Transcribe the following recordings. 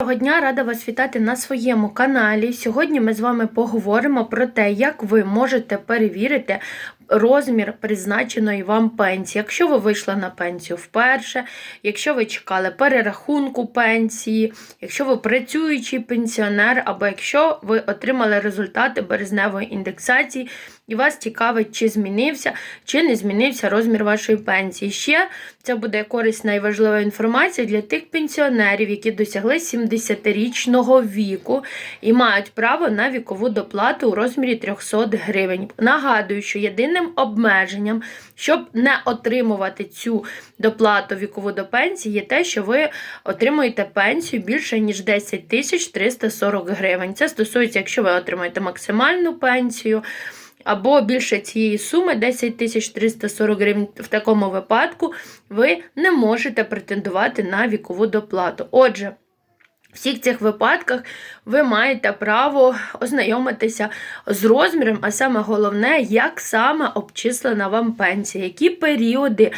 Доброго дня, рада вас вітати на своєму каналі. Сьогодні ми з вами поговоримо про те, як ви можете перевірити розмір призначеної вам пенсії. Якщо ви вийшли на пенсію вперше, якщо ви чекали перерахунку пенсії, якщо ви працюючий пенсіонер, або якщо ви отримали результати березневої індексації, і вас цікавить, чи змінився, чи не змінився розмір вашої пенсії. Ще це буде корисна і важлива інформація для тих пенсіонерів, які досягли 70-річного віку і мають право на вікову доплату у розмірі 300 гривень. Нагадую, що єдиним обмеженням, щоб не отримувати цю доплату вікову до пенсії, є те, що ви отримуєте пенсію більше ніж 10 тисяч 340 гривень. Це стосується, якщо ви отримаєте максимальну пенсію або більше цієї суми 10 тисяч 340 гривень, в такому випадку ви не можете претендувати на вікову доплату. Отже, в всіх цих випадках ви маєте право ознайомитися з розміром, а саме головне, як саме обчислена вам пенсія, які періоди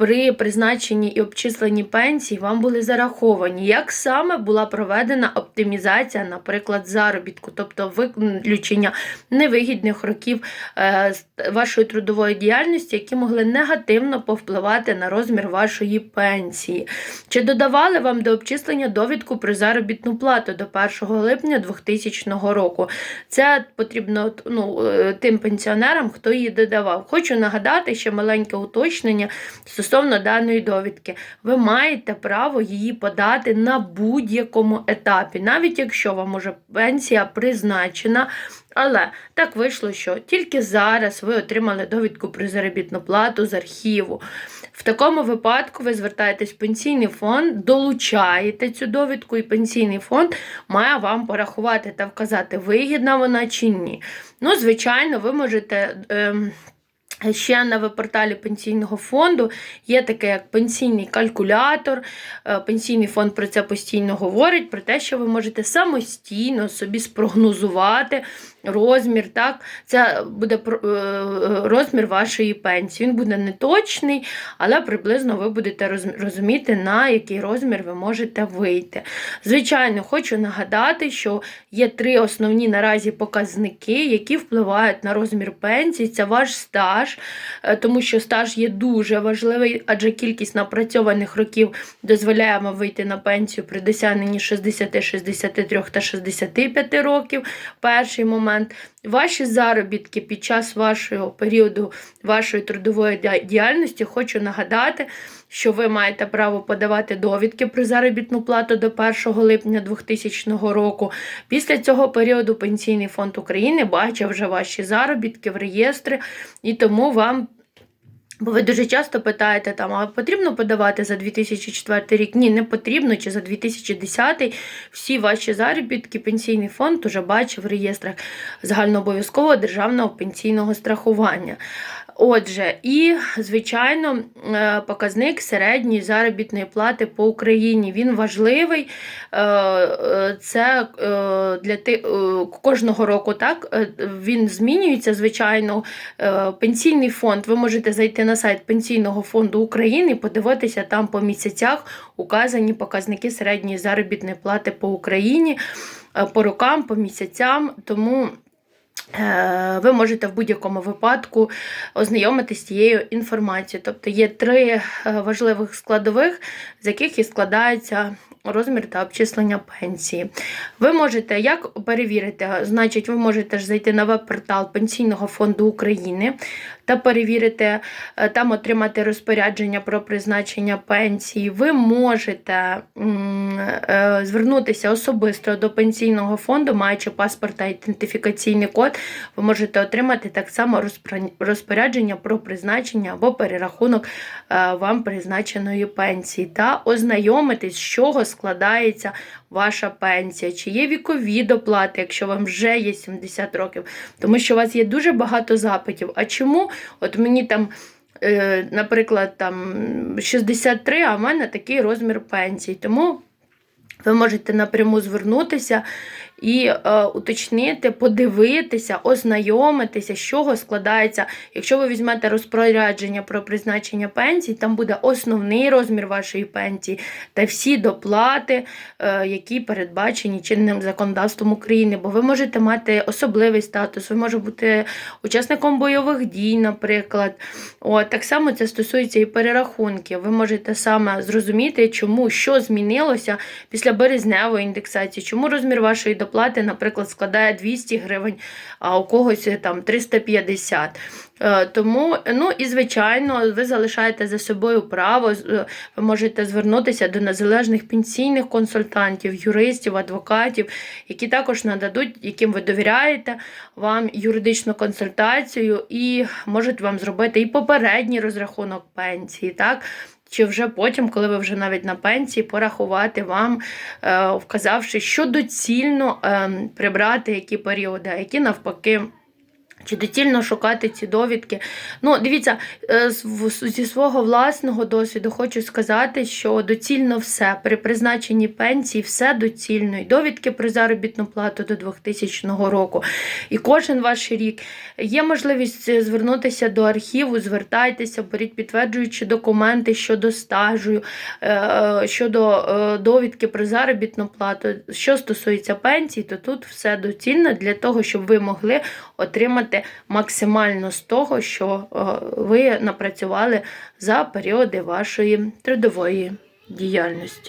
при призначенні і обчисленні пенсії вам були зараховані, як саме була проведена оптимізація, наприклад, заробітку, тобто виключення невигідних років е, вашої трудової діяльності, які могли негативно повпливати на розмір вашої пенсії. Чи додавали вам до обчислення довідку про заробітну плату до 1 липня 2000 року? Це потрібно ну, е, тим пенсіонерам, хто її додавав. Хочу нагадати ще маленьке уточнення стосовно даної довідки. Ви маєте право її подати на будь-якому етапі, навіть якщо вам уже пенсія призначена. Але так вийшло, що тільки зараз ви отримали довідку про заробітну плату з архіву. В такому випадку ви звертаєтесь в пенсійний фонд, долучаєте цю довідку, і пенсійний фонд має вам порахувати та вказати, вигідна вона чи ні. Ну, звичайно, ви можете. Ем, Ще на веб-порталі пенсійного фонду є таке як пенсійний калькулятор. Е, пенсійний фонд про це постійно говорить, про те, що ви можете самостійно собі спрогнозувати розмір. так? Це буде е, розмір вашої пенсії. Він буде неточний, але приблизно ви будете розуміти, на який розмір ви можете вийти. Звичайно, хочу нагадати, що є три основні наразі показники, які впливають на розмір пенсії. Це ваш стаж, е, тому що стаж є дуже важливий, адже кількість напрацьованих років дозволяє вам вийти на пенсію при досягненні 60, 63 та 65 років. Перший момент. Ваші заробітки під час вашого періоду вашої трудової діяльності хочу нагадати, що ви маєте право подавати довідки про заробітну плату до 1 липня 2000 року. Після цього періоду Пенсійний фонд України бачив вже ваші заробітки в реєстрі, і тому вам Бо ви дуже часто питаєте, там, а потрібно подавати за 2004 рік? Ні, не потрібно, чи за 2010 всі ваші заробітки пенсійний фонд уже бачив в реєстрах загальнообов'язкового державного пенсійного страхування. Отже, і, звичайно, е, показник середньої заробітної плати по Україні. Він важливий. Е, е, це для кожного року так, він змінюється, звичайно. Пенсійний фонд. Ви можете зайти на сайт Пенсійного фонду України і подивитися там по місяцях указані показники середньої заробітної плати по Україні, по рокам, по місяцям. Тому. Е, ви можете в будь-якому випадку ознайомитися з цією інформацією. Тобто є три е, важливих складових, з яких і складається розмір та обчислення пенсії. Ви можете як перевірити, значить, ви можете ж зайти на веб-портал Пенсійного фонду України та перевірити, е, там отримати розпорядження про призначення пенсії. Ви можете е, звернутися особисто до пенсійного фонду, маючи паспорт та ідентифікаційний код, ви можете отримати так само розпорядження про призначення або перерахунок е, вам призначеної пенсії та ознайомитись, з чого складається ваша пенсія, чи є вікові доплати, якщо вам вже є 70 років, тому що у вас є дуже багато запитів. А чому? От мені там. Е, наприклад, там 63, а в мене такий розмір пенсії. Тому ви можете напряму звернутися і е, уточнити, подивитися, ознайомитися, з чого складається. Якщо ви візьмете розпорядження про призначення пенсій, там буде основний розмір вашої пенсії та всі доплати, е, які передбачені чинним законодавством України. Бо ви можете мати особливий статус, ви можете бути учасником бойових дій, наприклад. От, так само це стосується і перерахунків. Ви можете саме зрозуміти, чому що змінилося після березневої індексації, чому розмір вашої доплати, наприклад, складає 200 гривень, а у когось е, там 350. Е, Тому, ну і звичайно, ви залишаєте за собою право. е, Ви можете звернутися до незалежних пенсійних консультантів, юристів, адвокатів, які також нададуть, яким ви довіряєте вам юридичну консультацію і можуть вам зробити і попередній розрахунок пенсії, так? Чи вже потім, коли ви вже навіть на пенсії, порахувати вам, е, вказавши, що доцільно е, прибрати які періоди, а які навпаки. Чи доцільно шукати ці довідки? Ну, дивіться, е, зі свого власного досвіду хочу сказати, що доцільно все при призначенні пенсії, все доцільно. І довідки про заробітну плату до 2000 року. І кожен ваш рік є можливість е, звернутися до архіву, звертайтеся, беріть підтверджуючі документи щодо стажу, е, щодо довідки про заробітну плату. Що стосується пенсій, то тут все доцільно для того, щоб ви могли отримати максимально з того, що е, ви напрацювали за періоди вашої трудової діяльності.